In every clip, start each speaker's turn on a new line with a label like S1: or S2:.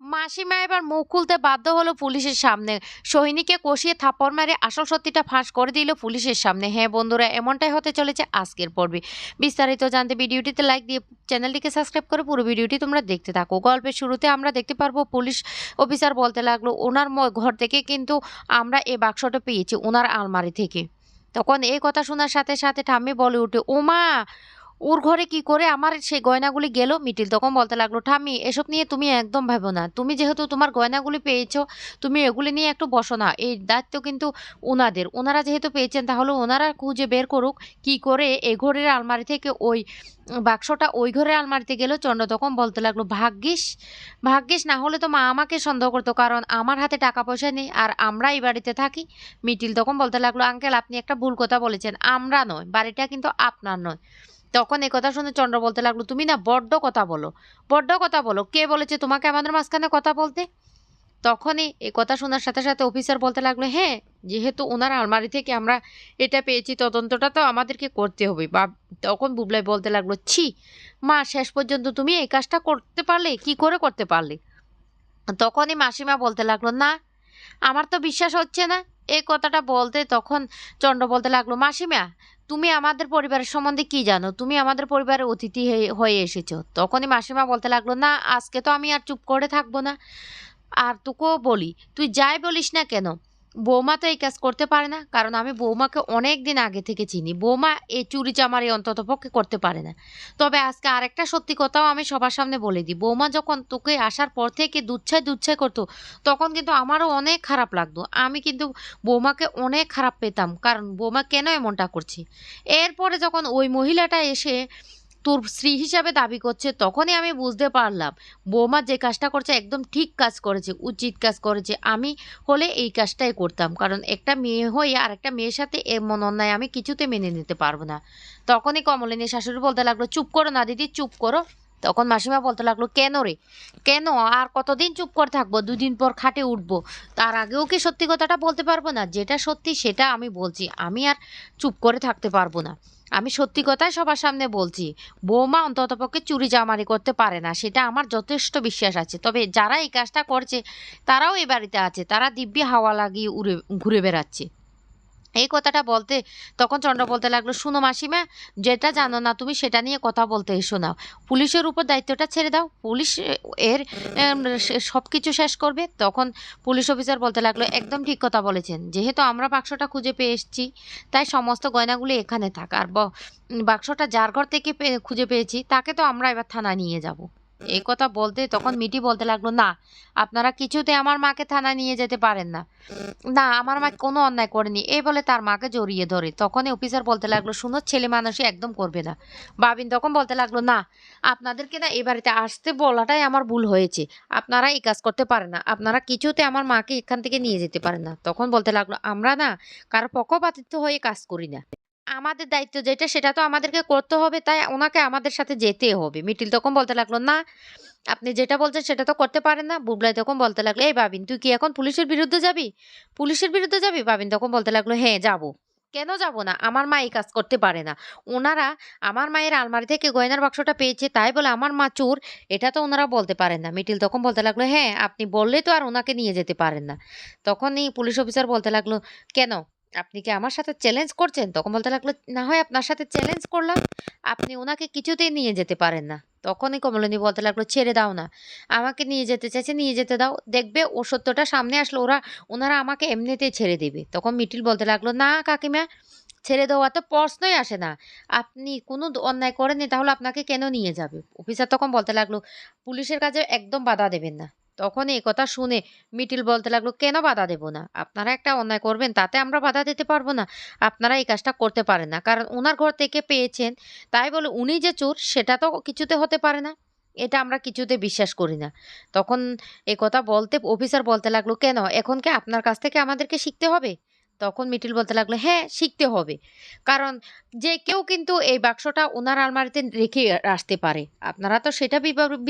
S1: মাসিমা এবার মুখ খুলতে বাধ্য হলো পুলিশের সামনে। সোহিনীকে কষিয়ে থাপ্পড় মেরে আসল সত্যিটা ফাঁস করে দিল পুলিশের সামনে। হ্যাঁ বন্ধুরা, এমনটাই হতে চলেছে আজকের পর্বে। বিস্তারিত জানতে ভিডিওটিতে লাইক দিয়ে চ্যানেলটিকে সাবস্ক্রাইব করে পুরো ভিডিওটি তোমরা দেখতে থাকো। গল্পের শুরুতে আমরা দেখতে পারব পুলিশ অফিসার বলতে লাগল, ওনার ঘর থেকে কিন্তু আমরা এই বাক্সটা পেয়েছি, ওনার আলমারি থেকে। তখন এই কথা শোনার সাথে সাথে ঠাম্মি বলে উঠে ও মা ওর ঘরে কি করে আমার সেই গয়নাগুলি গেল, মিটিল তখন বলতে লাগল, ঠাম্মি, এসব নিয়ে তুমি একদম ভাবো না। তুমি যেহেতু তোমার গয়নাগুলি পেয়েছ, তুমি এগুলি নিয়ে একটু বসো না। এই দায়িত্ব কিন্তু ওনাদের। ওনারা যেহেতু পেয়েছেন, তাহলে ওনারা খুঁজে বের করুক কি করে এ ঘরের আলমারি থেকে ওই বাক্সটা ওই ঘরের আলমারিতে গেল। চন্দ্র তখন বলতে লাগল, ভাগ্যিস ভাগ্যিস, না হলে তো মা আমাকে সন্দেহ করতো, কারণ আমার হাতে টাকা পয়সা নেই আর আমরা এই বাড়িতে থাকি। মিটিল তখন বলতে লাগল, আঙ্কেল, আপনি একটা ভুল কথা বলেছেন। আমরা নয়, বাড়িটা কিন্তু আপনার নয়। তখন এই কথা শুনে চন্দ্র বলতে লাগল, তুমি না বড্ড কথা বলো, বড্ড কথা বলো। কে বলেছে তোমাকে আমাদের মাঝখানে কথা বলতে? তখনই এই কথা শোনার সাথে সাথে অফিসার বলতে লাগল হ্যাঁ যেহেতু ওনার আলমারি থেকে আমরা এটা পেয়েছি, তদন্তটা তো আমাদেরকে করতে হবে। বা তখন বুবলাই বলতে লাগল, ছি, মা, শেষ পর্যন্ত তুমি এই কাজটা করতে পারলে, কি করে করতে পারলে? তখনই মাসিমা বলতে লাগল, না, আমার তো বিশ্বাস হচ্ছে না। এই কথাটা বলতে তখন চন্দ্র বলতে লাগল, মাসিমা তুমি আমাদের পরিবারের সম্বন্ধে কি জানো? তুমি আমাদের পরিবারের অতিথি হয়ে- এসেছ। তখনই মাসিমা বলতে লাগল, না, আজকে তো আমি আর চুপ করে থাকব না। আর তোকেও বলি, তুই যাই বলিস না কেন বৌমা তো এই কাজ করতে পারে না। কারণ আমি বৌমাকে অনেক দিন আগে থেকে চিনি। বৌমা এই চুরি চামারি অন্তত পক্ষে করতে পারে না। তবে আজকে আরেকটা সত্যি কথাও আমি সবার সামনে বলে দিই। বৌমা যখন তোকে আসার পর থেকে দুচ্ছাই দুচ্ছাই করতো, তখন কিন্তু আমারও অনেক খারাপ লাগতো। আমি কিন্তু বৌমাকে অনেক খারাপ পেতাম। কারণ বৌমা কেন এমনটা করছে? এরপরে যখন ওই মহিলাটা এসে তোর স্ত্রী হিসাবে দাবি করছে, তখনই আমি বুঝতে পারলাম। বৌমা যে কাজটা করছে একদম ঠিক কাজ করেছে, উচিত কাজ করেছে। আমি হলে এই কাজটাই করতাম, কারণ একটা মেয়ে হয়ে আর একটা মেয়ের সাথে এমন অন্যায় আমি কিছুতে মেনে নিতে পারব না। তখনই কমলিনী শাশুড়ি বলতে লাগল, চুপ করো না দিদি, চুপ করো। তখন মাসিমা বলতে লাগল, কেন রে? কেন? আর কতদিন চুপ করে থাকব? দুদিন পর খাটে উঠবো। তার আগেও কি সত্যি কথাটা বলতে পারব না? যেটা সত্যি সেটা আমি বলছি। আমি আর চুপ করে থাকতে পারব না। আমি সত্যি কথাই সবার সামনে বলছি, বৌমা অন্ততপক্ষে চুরি জামারি করতে পারে না, সেটা আমার যথেষ্ট বিশ্বাস আছে। তবে যারা এই কাজটা করছে, তারাও এ বাড়িতে আছে, তারা দিব্যি হাওয়া লাগিয়ে উড়ে, ঘুরে বেড়াচ্ছে। এই কথাটা বলতে তখন চন্দ্র বলতে লাগল, শুনো মাসিমা, যেটা জানো না তুমি সেটা নিয়ে কথা বলতে এসো না। পুলিশের উপর দায়িত্বটা ছেড়ে দাও। পুলিশ এর সব কিছু শেষ করবে। তখন পুলিশ অফিসার বলতে লাগল, একদম ঠিক কথা বলেছেন। যেহেতু আমরা বাক্সটা খুঁজে পেয়ে এসেছি, তাই সমস্ত গয়নাগুলি এখানে থাক। আর বাক্সটা যার ঘর থেকে খুঁজে পেয়েছি, তাকে তো আমরা এবার থানায় নিয়ে যাব। এই কথা বলতে তখন মিটি বলতে লাগল, না, আপনারা কিছুতে আমার মাকে থানায় নিয়ে যেতে পারেন না। না, আমার মা কোনো অন্যায় করেনি। এই বলে তার মাকে জড়িয়ে ধরে। তখনই অফিসার বলতে লাগল, শুনো, ছেলে মানুষই একদম করবে না। বাবিন তখন বলতে লাগল, না, আপনাদেরকে না এ বাড়িতে আসতে বলাটাই আমার ভুল হয়েছে। আপনারা এই কাজ করতে পারেন না। আপনারা কিছুতে আমার মাকে এখান থেকে নিয়ে যেতে পারেন না। তখন বলতে লাগল, আমরা না কারও পক্ষপাতিত্ব হয়ে কাজ করি না। আমাদের দায়িত্ব যেটা, সেটা তো আমাদেরকে করতে হবে, তাই ওনাকে আমাদের সাথে যেতে হবে। মিটিল তখন বলতে লাগল, না, আপনি যেটা বলছেন সেটা তো করতে পারেন না। বুবলাই তখন বলতে লাগল, এই বাবিন, তুই কি এখন পুলিশের বিরুদ্ধে যাবি? পুলিশের বিরুদ্ধে যাবি? বাবিন তখন বলতে লাগল হ্যাঁ যাব। কেন যাব না? আমার মা এই কাজ করতে পারে না। ওনারা, আমার মায়ের আলমারি থেকে গয়নার বাক্সটা পেয়েছে, তাই বলে আমার মা চোর, এটা তো ওনারা বলতে পারেন না। মিটিল তখন বলতে লাগল হ্যাঁ আপনি বললে তো আর ওনাকে নিয়ে যেতে পারেন না। তখনই পুলিশ অফিসার বলতে লাগল, কেন? আপনি কি আমার সাথে চ্যালেঞ্জ করছেন? তখন বলতে লাগল, না হয় আপনার সাথে চ্যালেঞ্জ করলাম, আপনি ওনাকে কিছুতেই নিয়ে যেতে পারেন না। তখনই কমলিনী বলতে লাগল, ছেড়ে দাও না, আমাকে নিয়ে যেতে চাইছে, নিয়ে যেতে দাও। দেখবে ও সত্যটা সামনে আসলো, ওরা ওনারা আমাকে এমনিতেই ছেড়ে দেবে। তখন মিটিল বলতে লাগল, না কাকিমা, ছেড়ে দেওয়া তো প্রশ্নই আসে না। আপনি কোনো অন্যায় করেননি, তাহলে আপনাকে কেন নিয়ে যাবে? অফিসার তখন বলতে লাগল, পুলিশের কাজে একদম বাধা দেবেন না। তখন এই কথা শুনে মিটিল বলতে লাগল, কেন বাধা দেব না? আপনারা একটা অন্যায় করবেন, তাতে আমরা বাধা দিতে পারব না। আপনারা এই কাজটা করতে পারেন না। কারণ ওনার ঘর থেকে পেয়েছেন, তাই বলে উনি যে চোর, সেটা তো কিছুতে হতে পারে না। এটা আমরা কিছুতে বিশ্বাস করি না। তখন এ কথা বলতে, অফিসার বলতে লাগল, কেন? এখন কি আপনার কাছ থেকে আমাদেরকে শিখতে হবে? তখন মিটিল বলতে লাগল হ্যাঁ শিখতে হবে। কারণ যে কেউ কিন্তু এই বাক্সটা ওনার আলমারিতে রেখে আসতে পারে। আপনারা তো সেটা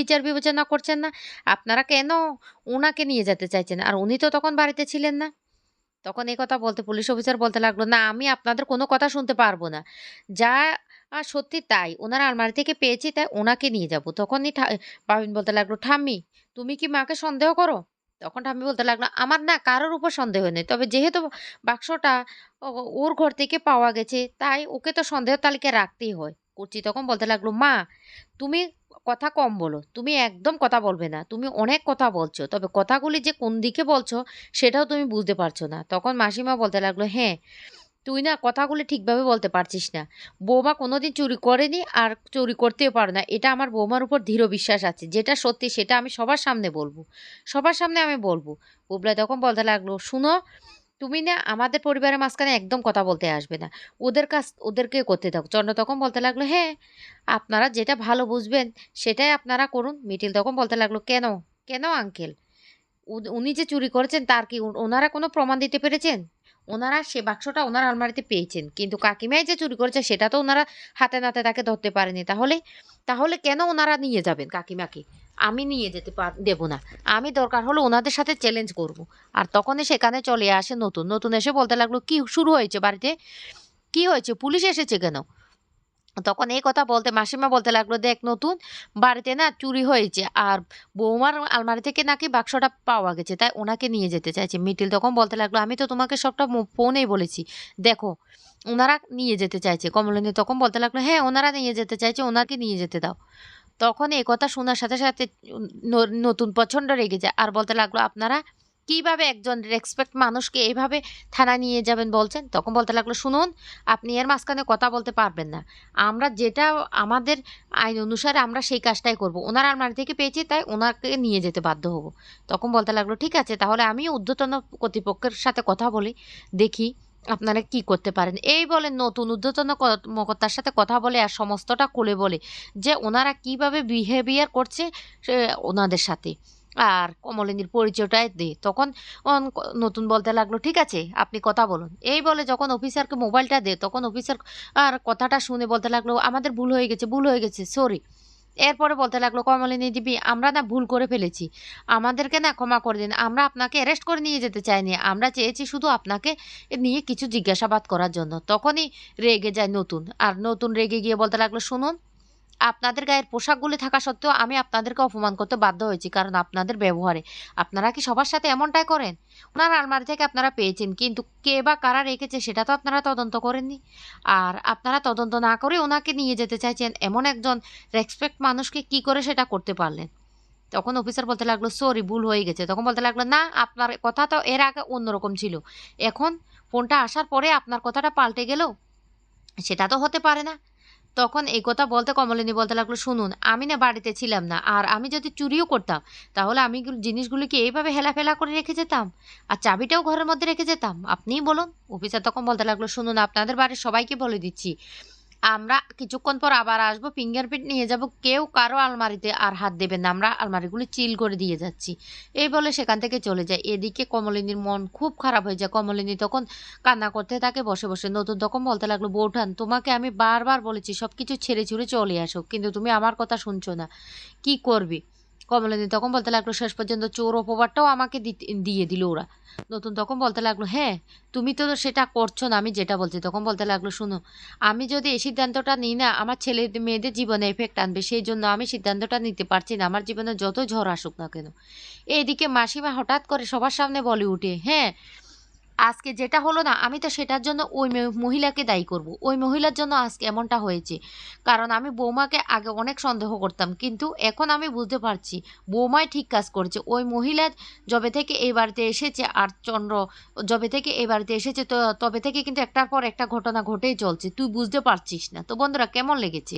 S1: বিচার বিবেচনা করছেন না। আপনারা কেন ওনাকে নিয়ে যেতে চাইছেন? আর উনি তো তখন বাড়িতে ছিলেন না। তখন এই কথা বলতে পুলিশ অফিসার বলতে লাগল, না, আমি আপনাদের কোনো কথা শুনতে পারব না। যা আর সত্যি তাই। ওনার আলমারি থেকে পেয়েছি, তাই ওনাকে নিয়ে যাব। তখনই পাবিন বলতে লাগল, ঠাম্মি, তুমি কি মাকে সন্দেহ করো? তখন ঠাম্মি বলতে লাগল, আমার না কারোর উপর সন্দেহ নেই। তবে যেহেতু বাক্সটা ওর ঘর থেকে পাওয়া গেছে, তাই ওকে তো সন্দেহ তালিকায় রাখতেই হয়। করছি তখন বলতে লাগল, মা, তুমি কথা কম বলো। তুমি একদম কথা বলবে না। তুমি অনেক কথা বলছো। তবে কথাগুলি যে কোন দিকে বলছো, সেটাও তুমি বুঝতে পারছ না। তখন মাসিমা বলতে লাগল হ্যাঁ তুই না কথাগুলি ঠিকভাবে বলতে পারছিস না। বৌমা কোনোদিন চুরি করেনি আর চুরি করতেও পারে না। এটা আমার বৌমার উপর দৃঢ় বিশ্বাস আছে। যেটা সত্যি সেটা আমি সবার সামনে বলব। সবার সামনে আমি বলব। বুবলা তখন বলতে লাগল, শুনো, তুমি না আমাদের পরিবারের মাঝখানে একদম কথা বলতে আসবে না। ওদের কাছ ওদেরকে করতে দাও। চন্দ্র তখন বলতে লাগল হ্যাঁ আপনারা যেটা ভালো বুঝবেন সেটাই আপনারা করুন। মিটিল তখন বলতে লাগল, কেন কেন আঙ্কেল? উনি যে চুরি করেছেন তার কি ওনারা কোনো প্রমাণ দিতে পেরেছেন? ওনারা সে বাক্সটা ওনার আলমারিতে পেয়েছেন। কিন্তু কাকিমাই যে চুরি করেছে সেটা তো ওনারা হাতে নাতে তাকে ধরতে পারেনি। তাহলে তাহলে কেন ওনারা নিয়ে যাবেন কাকিমাকে? আমি নিয়ে যেতে পার দেবো না। আমি দরকার হলো ওনাদের সাথে চ্যালেঞ্জ করব। আর তখনই সেখানে চলে আসে নতুন। নতুন এসে বলতে লাগল, কি শুরু হয়েছে বাড়িতে? কি হয়েছে? পুলিশ এসেছে কেন? তখন এই কথা বলতে মাসিমা বলতে লাগল, দেখ নতুন বাড়িতে না চুরি হয়েছে আর বৌমার আলমারি থেকে নাকি বাক্সটা পাওয়া গেছে, তাই ওনাকে নিয়ে যেতে চাইছে। মিটিল তখন বলতে লাগল, আমি তো তোমাকে সবটা ফোনেই বলেছি। দেখো, ওনারা নিয়ে যেতে চাইছে। কমলিনী তখন বলতে লাগল হ্যাঁ ওনারা নিয়ে যেতে চাইছে, ওনাকে নিয়ে যেতে দাও। তখন এই কথা শোনার সাথে সাথে নতুন প্রচণ্ড রেগে যায়। আর বলতে লাগল, আপনারা কীভাবে একজন রেসপেক্ট মানুষকে এইভাবে থানা নিয়ে যাবেন বলছেন? তখন বলতে লাগল, শুনুন, আপনি এর মাঝখানে কথা বলতে পারবেন না। আমরা যেটা, আমাদের আইন অনুসারে আমরা সেই কাজটাই করব। ওনার আলমারি থেকে পেয়েছি, তাই ওনাকে নিয়ে যেতে বাধ্য হব। তখন বলতে লাগল, ঠিক আছে, তাহলে আমি ঊর্ধ্বতন কর্তৃপক্ষের সাথে কথা বলি, দেখি আপনারা কি করতে পারেন। এই বলে নতুন ঊর্ধ্বতন কর্মকর্তার সাথে কথা বলে আর সমস্তটা খুলে বলে যে ওনারা কীভাবে বিহেভিয়ার করছে ওনাদের সাথে। আর কমলিনীর পরিচয়টাই দে। তখন নতুন বলতে লাগল, ঠিক আছে, আপনি কথা বলুন। এই বলে যখন অফিসারকে মোবাইলটা দে, তখন অফিসার আর কথাটা শুনে বলতে লাগল, আমাদের ভুল হয়ে গেছে, ভুল হয়ে গেছে সরি এরপরে বলতে লাগল, কমলিনী দিবি, আমরা না ভুল করে ফেলেছি। আমাদেরকে না ক্ষমা করে দিন। আমরা আপনাকে অ্যারেস্ট করে নিয়ে যেতে চাইনি। আমরা চেয়েছি শুধু আপনাকে নিয়ে কিছু জিজ্ঞাসাবাদ করার জন্য। তখনই রেগে যায় নতুন। আর নতুন রেগে গিয়ে বলতে লাগল, শুনুন আপনাদের গায়ের পোশাকগুলি থাকা সত্ত্বেও আমি আপনাদেরকে অপমান করতে বাধ্য হয়েছি, কারণ আপনাদের ব্যবহারে। আপনারা কি সবার সাথে এমনটাই করেন? ওনার আলমারি থেকে আপনারা পেয়েছেন, কিন্তু কে বা কারা রেখেছে সেটা তো আপনারা তদন্ত করেননি। আর আপনারা তদন্ত না করে ওনাকে নিয়ে যেতে চাইছেন এমন একজন রেসপেক্ট মানুষকে কি করে সেটা করতে পারলেন? তখন অফিসার বলতে লাগল, সরি, ভুল হয়ে গেছে। তখন বলতে লাগল, না, আপনার কথা তো এর আগে অন্যরকম ছিল। এখন ফোনটা আসার পরে আপনার কথাটা পাল্টে গেল। সেটা তো হতে পারে না। তখন এই কথা বলতে কমলিনী বলতে লাগল, শুনুন, আমি না বাড়িতে ছিলাম না, আর আমি যদি চুরিও করতাম, তাহলে আমি জিনিসগুলিকে এইভাবে হেলাফেলা করে রেখে যেতাম? আর চাবিটাও ঘরের মধ্যে রেখে যেতাম? আপনিই বলুন। অফিসার তখন বলতে লাগল, শুনুন, আপনাদের বাড়ির সবাইকে বলে দিচ্ছি আমরা কিছুক্ষণ পর আবার আসব ফিঙ্গারপ্রিন্ট নিয়ে যাব। কেউ কারও আলমারিতে আর হাত দেবে না, আমরা আলমারিগুলি চিল করে দিয়ে যাচ্ছি। এই বলে সেখান থেকে চলে যায়। এদিকে কমলিনীর মন খুব খারাপ হয়ে যায়। কমলিনী তখন কান্না করতে থাকে, বসে বসে। নতুন তখন বলতে লাগল, বৌঠান, তোমাকে আমি বারবার বলেছি সব কিছু ছেড়ে ছুড়ে চলে আসো, কিন্তু তুমি আমার কথা শুনছো না। কি করবি? কমলিনী তখন বলতে লাগল, শেষ পর্যন্ত চোর অপবাদটাও আমাকে দিয়ে দিল ওরা। নতুন তখন বলতে লাগল হ্যাঁ তুমি তো সেটা করছ না, আমি যেটা বলছি। তখন বলতে লাগল, শুনো, আমি যদি এই সিদ্ধান্তটা নিই না, আমার ছেলে মেয়েদের জীবনে এফেক্ট আনবে, সেই জন্য আমি সিদ্ধান্তটা নিতে পারছি না। আমার জীবনে যত ঝড় আসুক না কেন। এইদিকে মাসিমা হঠাৎ করে সবার সামনে বলে উঠে হ্যাঁ আজকে যেটা হলো না, আমি তো সেটার জন্য ওই মহিলাকে দায়ী করব। ওই মহিলার জন্য আজকে এমনটা হয়েছে। কারণ আমি বৌমাকে আগে অনেক সন্দেহ করতাম, কিন্তু এখন আমি বুঝতে পারছি, বৌমাই ঠিক কাজ করেছে। ওই মহিলা যবে থেকে এই বাড়িতে এসেছে আর চন্দ্র যবে থেকে এই বাড়িতে এসেছে, তো তবে থেকে কিন্তু একটার পর একটা ঘটনা ঘটেই চলছে। তুই বুঝতে পারছিস না। তো বন্ধুরা, কেমন লেগেছে?